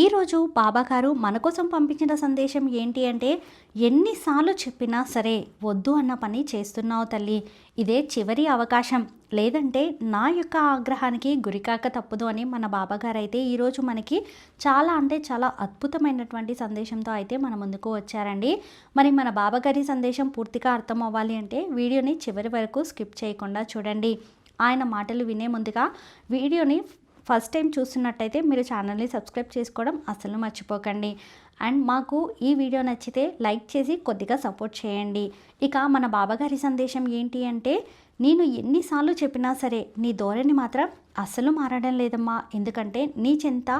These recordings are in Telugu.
ఈరోజు బాబాగారు మన కోసం పంపించిన సందేశం ఏంటి అంటే ఎన్నిసార్లు చెప్పినా సరే వద్దు అన్న పని చేస్తున్నావు తల్లి. ఇదే చివరి అవకాశం. లేదంటే నా యొక్క ఆగ్రహానికి గురికాక తప్పదు అని మన బాబాగారు అయితే ఈరోజు మనకి చాలా అంటే చాలా అద్భుతమైనటువంటి సందేశంతో అయితే మన ముందుకు వచ్చారండి. మరి మన బాబాగారి సందేశం పూర్తిగా అర్థం అవ్వాలి అంటే వీడియోని చివరి వరకు స్కిప్ చేయకుండా చూడండి. ఆయన మాటలు వినే ముందుగా వీడియోని ఫస్ట్ టైం చూస్తున్నట్టయితే మీరు ఛానల్ని సబ్స్క్రైబ్ చేసుకోవడం అసలు మర్చిపోకండి. అండ్ మాకు ఈ వీడియో నచ్చితే లైక్ చేసి కొద్దిగా సపోర్ట్ చేయండి. ఇక మన బాబాగారి సందేశం ఏంటి అంటే నేను ఎన్నిసార్లు చెప్పినా సరే నీ ధోరణి మాత్రం అస్సలు మారడం లేదమ్మా. ఎందుకంటే నీ చింత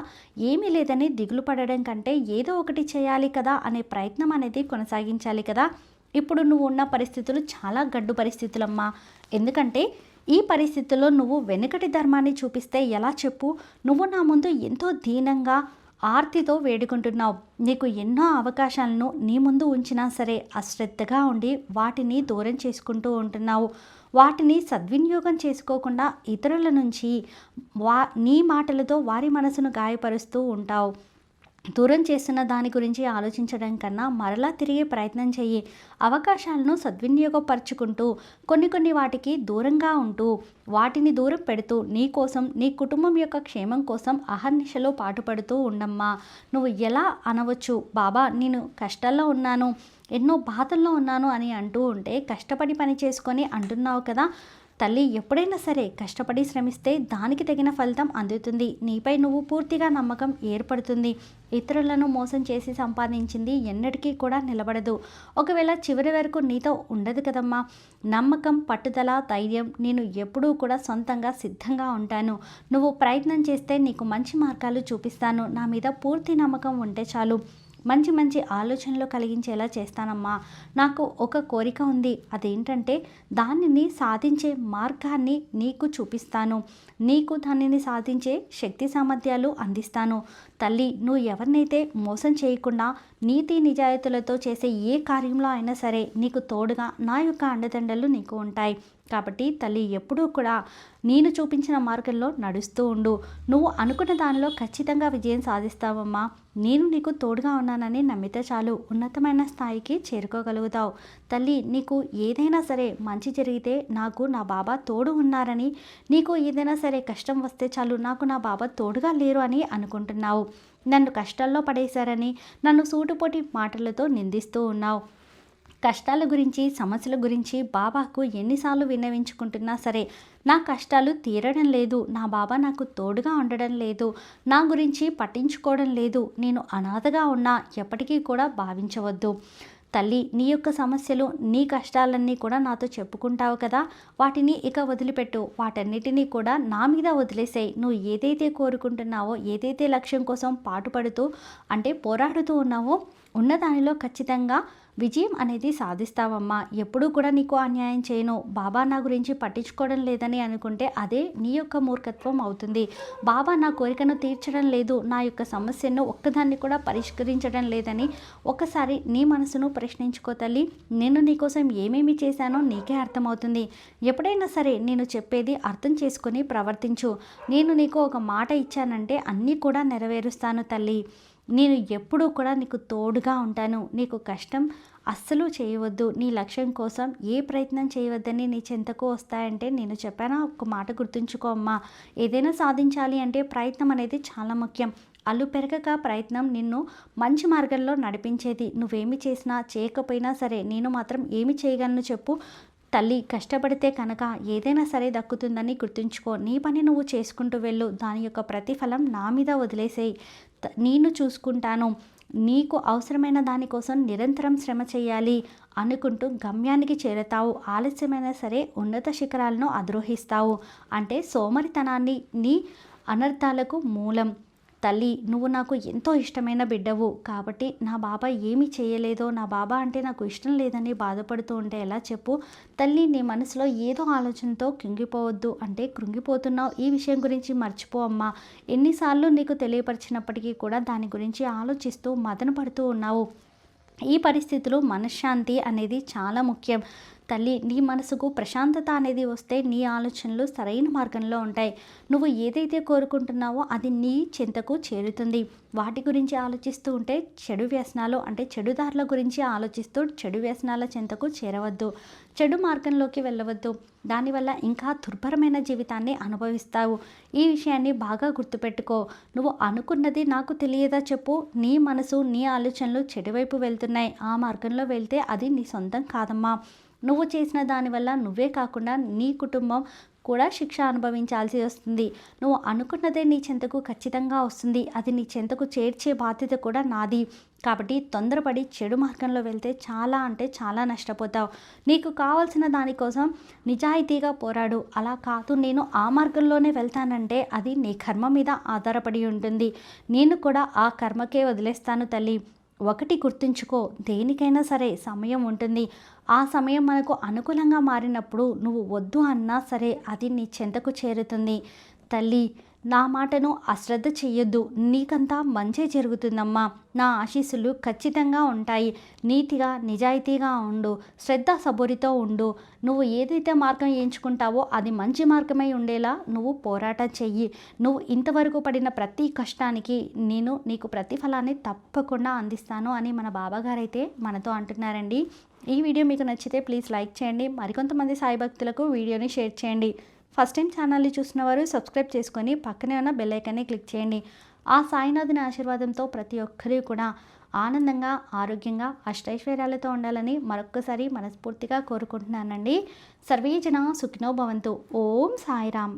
ఏమీ లేదని దిగులు పడడం కంటే ఏదో ఒకటి చేయాలి కదా అనే ప్రయత్నం అనేది కొనసాగించాలి కదా. ఇప్పుడు నువ్వు ఉన్న పరిస్థితులు చాలా గడ్డు పరిస్థితులమ్మా. ఎందుకంటే ఈ పరిస్థితుల్లో నువ్వు వెనుకటి ధర్మాన్ని చూపిస్తే ఎలా చెప్పు? నువ్వు నా ముందు ఎంతో దీనంగా ఆర్తితో వేడుకుంటున్నావు. నీకు ఎన్నో అవకాశాలను నీ ముందు ఉంచినా సరే అశ్రద్ధగా ఉండి వాటిని దూరం చేసుకుంటూ ఉంటున్నావు. వాటిని సద్వినియోగం చేసుకోకుండా ఇతరుల నుంచి వా నీ మాటలతో వారి మనసును గాయపరుస్తూ ఉంటావు. దూరం చేస్తున్న దాని గురించి ఆలోచించడం కన్నా మరలా తిరిగే ప్రయత్నం చెయ్యి. అవకాశాలను సద్వినియోగపరుచుకుంటూ కొన్ని కొన్ని వాటికి దూరంగా ఉంటూ వాటిని దూరం పెడుతూ నీ కోసం నీ కుటుంబం యొక్క క్షేమం కోసం అహర్నిశలో పాటుపడుతూ ఉండమ్మా. నువ్వు ఎలా అనవచ్చు బాబా నేను కష్టాల్లో ఉన్నాను ఎన్నో బాధల్లో ఉన్నాను అని అంటూ ఉంటే కష్టపడి పని చేసుకొని అంటున్నావు కదా తల్లి ఎప్పుడైనా సరే కష్టపడి శ్రమిస్తే దానికి తగిన ఫలితం అందుతుంది. నీపై నువ్వు పూర్తిగా నమ్మకం ఏర్పడుతుంది. ఇతరులను మోసం చేసి సంపాదించింది ఎన్నటికీ కూడా నిలబడదు. ఒకవేళ చివరి వరకు నీతో ఉండదు కదమ్మా. నమ్మకం పట్టుదల ధైర్యం నేను ఎప్పుడూ కూడా సొంతంగా సిద్ధంగా ఉంటాను. నువ్వు ప్రయత్నం చేస్తే నీకు మంచి మార్గాలు చూపిస్తాను. నా మీద పూర్తి నమ్మకం ఉంటే చాలు. మంచి మంచి ఆలోచనలు కలిగించేలా చేస్తానమ్మా. నాకు ఒక కోరిక ఉంది. అదేంటంటే దానిని సాధించే మార్గాన్ని నీకు చూపిస్తాను. నీకు దానిని సాధించే శక్తి సామర్థ్యాలు అందిస్తాను. తల్లి నువ్వు ఎవరినైతే మోసం చేయకుండా నీతి నిజాయితీలతో చేసే ఏ కార్యంలో అయినా సరే నీకు తోడుగా నా యొక్క అండదండలు నీకు ఉంటాయి. కాబట్టి తల్లి ఎప్పుడూ కూడా నేను చూపించిన మార్గంలో నడుస్తూ ఉండు. నువ్వు అనుకున్న దానిలో ఖచ్చితంగా విజయం సాధిస్తావమ్మా. నేను నీకు తోడుగా ఉన్నానని నమ్మితే చాలు. ఉన్నతమైన స్థాయికి చేరుకోగలుగుతావు. తల్లి నీకు ఏదైనా సరే మంచి జరిగితే నాకు నా బాబా తోడు ఉన్నారని నీకు ఏదైనా సరే కష్టం వస్తే చాలు నాకు నా బాబా తోడుగా లేరు అని అనుకుంటున్నావు. నన్ను కష్టాల్లో పడేశారని నన్ను సూటుపోటి మాటలతో నిందిస్తూ ఉన్నావు. కష్టాల గురించి సమస్యల గురించి బాబాకు ఎన్నిసార్లు విన్నవించుకుంటున్నా సరే నా కష్టాలు తీరడం లేదు. నా బాబా నాకు తోడుగా ఉండడం లేదు. నా గురించి పట్టించుకోవడం లేదు. నేను అనాథగా ఉన్నా ఎప్పటికీ కూడా భావించవద్దు. తల్లి నీ యొక్క సమస్యలు నీ కష్టాలన్నీ కూడా నాతో చెప్పుకుంటావు కదా. వాటిని ఇక వదిలిపెట్టు. వాటన్నిటినీ కూడా నా మీద వదిలేసాయి. నువ్వు ఏదైతే కోరుకుంటున్నావో ఏదైతే లక్ష్యం కోసం పాటుపడుతూ అంటే పోరాడుతూ ఉన్నావో ఉన్న దానిలో ఖచ్చితంగా విజయం అనేది సాధిస్తావమ్మా. ఎప్పుడూ కూడా నీకు అన్యాయం చేయను. బాబా నా గురించి పట్టించుకోవడం లేదని అనుకుంటే అదే నీ యొక్క మూర్ఖత్వం అవుతుంది. బాబా నా కోరికను తీర్చడం లేదు. నా యొక్క సమస్యను ఒక్కదాన్ని కూడా పరిష్కరించడం లేదని ఒకసారి నీ మనసును ప్రశ్నించుకో తల్లి. నేను నీకోసం ఏమేమి చేశానో నీకే అర్థమవుతుంది. ఎప్పుడైనా సరే నేను చెప్పేది అర్థం చేసుకొని ప్రవర్తించు. నేను నీకు ఒక మాట ఇచ్చానంటే అన్నీ కూడా నెరవేరుస్తాను తల్లి. నేను ఎప్పుడూ కూడా నీకు తోడుగా ఉంటాను. నీకు కష్టం అస్సలు చేయవద్దు. నీ లక్ష్యం కోసం ఏ ప్రయత్నం చేయవద్దని నీ చెంతకు వస్తాయంటే నేను చెప్పానా? ఒక మాట గుర్తుంచుకో అమ్మా. ఏదైనా సాధించాలి అంటే ప్రయత్నం అనేది చాలా ముఖ్యం. అల్లు పెరగక ప్రయత్నం నిన్ను మంచి మార్గంలో నడిపించేది. నువ్వేమి చేసినా చేయకపోయినా సరే నేను మాత్రం ఏమి చేయగలను చెప్పు. తల్లి కష్టపడితే కనుక ఏదైనా సరే దక్కుతుందని గుర్తుంచుకో. నీ పని నువ్వు చేసుకుంటూ వెళ్ళు. దాని యొక్క ప్రతిఫలం నా మీద వదిలేసేయి. నేను చూసుకుంటాను. నీకు అవసరమైన దానికోసం నిరంతరం శ్రమ చేయాలి అనుకుంటూ గమ్యానికి చేరతావు. ఆలస్యమైనా సరే ఉన్నత శిఖరాలను అధిరోహిస్తావు. అంటే సోమరితనాన్ని నీ అనర్థాలకు మూలం. తల్లి నువ్వు నాకు ఎంతో ఇష్టమైన బిడ్డవు కాబట్టి నా బాబా ఏమీ చేయలేదో నా బాబా అంటే నాకు ఇష్టం లేదని బాధపడుతూ ఉంటే ఎలా చెప్పు? తల్లి నీ మనసులో ఏదో ఆలోచనతో కృంగిపోవద్దు అంటే కృంగిపోతున్నావు. ఈ విషయం గురించి మర్చిపో అమ్మా. ఎన్నిసార్లు నీకు తెలియపరిచినప్పటికీ కూడా దాని గురించి ఆలోచిస్తూ మదన పడుతూ ఉన్నావు. ఈ పరిస్థితిలో మనశ్శాంతి అనేది చాలా ముఖ్యం. తల్లి నీ మనసుకు ప్రశాంతత అనేది వస్తే నీ ఆలోచనలు సరైన మార్గంలో ఉంటాయి. నువ్వు ఏదైతే కోరుకుంటున్నావో అది నీ చింతకు చేరుతుంది. వాటి గురించి ఆలోచిస్తూ ఉంటే చెడు వ్యసనాలు అంటే చెడు దారుల గురించి ఆలోచిస్తూ చెడు వ్యసనాల చింతకు చేరవద్దు. చెడు మార్గంలోకి వెళ్ళవద్దు. దానివల్ల ఇంకా దుర్భరమైన జీవితాన్ని అనుభవిస్తావు. ఈ విషయాన్ని బాగా గుర్తుపెట్టుకో. నువ్వు అనుకున్నది నాకు తెలియదా చెప్పు. నీ మనసు నీ ఆలోచనలు చెడువైపు వెళ్తున్నాయి. ఆ మార్గంలో వెళ్తే అది నీ సొంతం కాదమ్మా. నువ్వు చేసిన దానివల్ల నువ్వే కాకుండా నీ కుటుంబం కూడా శిక్ష అనుభవించాల్సి వస్తుంది. నువ్వు అనుకున్నదే నీ చెంతకు ఖచ్చితంగా వస్తుంది. అది నీ చెంతకు చేర్చే బాధ్యత కూడా నాది. కాబట్టి తొందరపడి చెడు మార్గంలో వెళ్తే చాలా అంటే చాలా నష్టపోతావు. నీకు కావాల్సిన దానికోసం నిజాయితీగా పోరాడు. అలా కాదు నేను ఆ మార్గంలోనే వెళ్తానంటే అది నీ కర్మ మీద ఆధారపడి ఉంటుంది. నేను కూడా ఆ కర్మకే వదిలేస్తాను తల్లి. ఒకటి గుర్తుంచుకో దేనికైనా సరే సమయం ఉంటుంది. ఆ సమయం మనకు అనుకూలంగా మారినప్పుడు నువ్వు వద్దు అన్నా సరే అది నీ చెంతకు చేరుతుంది. తల్లి నా మాటను అశ్రద్ధ చెయ్యొద్దు నీకంతా మంచే జరుగుతుందమ్మా. నా ఆశీస్సులు ఖచ్చితంగా ఉంటాయి. నీతిగా నిజాయితీగా ఉండు. శ్రద్ధ సబోరితో ఉండు. నువ్వు ఏదైతే మార్గం ఎంచుకుంటావో అది మంచి మార్గమై ఉండేలా నువ్వు పోరాటం చెయ్యి. నువ్వు ఇంతవరకు పడిన ప్రతి కష్టానికి నేను నీకు ప్రతిఫలాన్ని తప్పకుండా అందిస్తాను అని మన బాబాగారు అయితే మనతో అంటున్నారండి. ఈ వీడియో మీకు నచ్చితే ప్లీజ్ లైక్ చేయండి. మరికొంతమంది సాయి భక్తులకు వీడియోని షేర్ చేయండి. ఫస్ట్ టైం ఛానల్ని చూసిన వారు సబ్స్క్రైబ్ చేసుకొని పక్కనే ఉన్న బెల్ ఐకాన్ని క్లిక్ చేయండి. ఆ సాయినాథుని ఆశీర్వాదంతో ప్రతి ఒక్కరూ కూడా ఆనందంగా ఆరోగ్యంగా అష్టైశ్వర్యాలతో ఉండాలని మరొక్కసారి మనస్ఫూర్తిగా కోరుకుంటున్నానండి. సర్వేజన సుఖినో భవంతు. ఓం సాయిరామ్.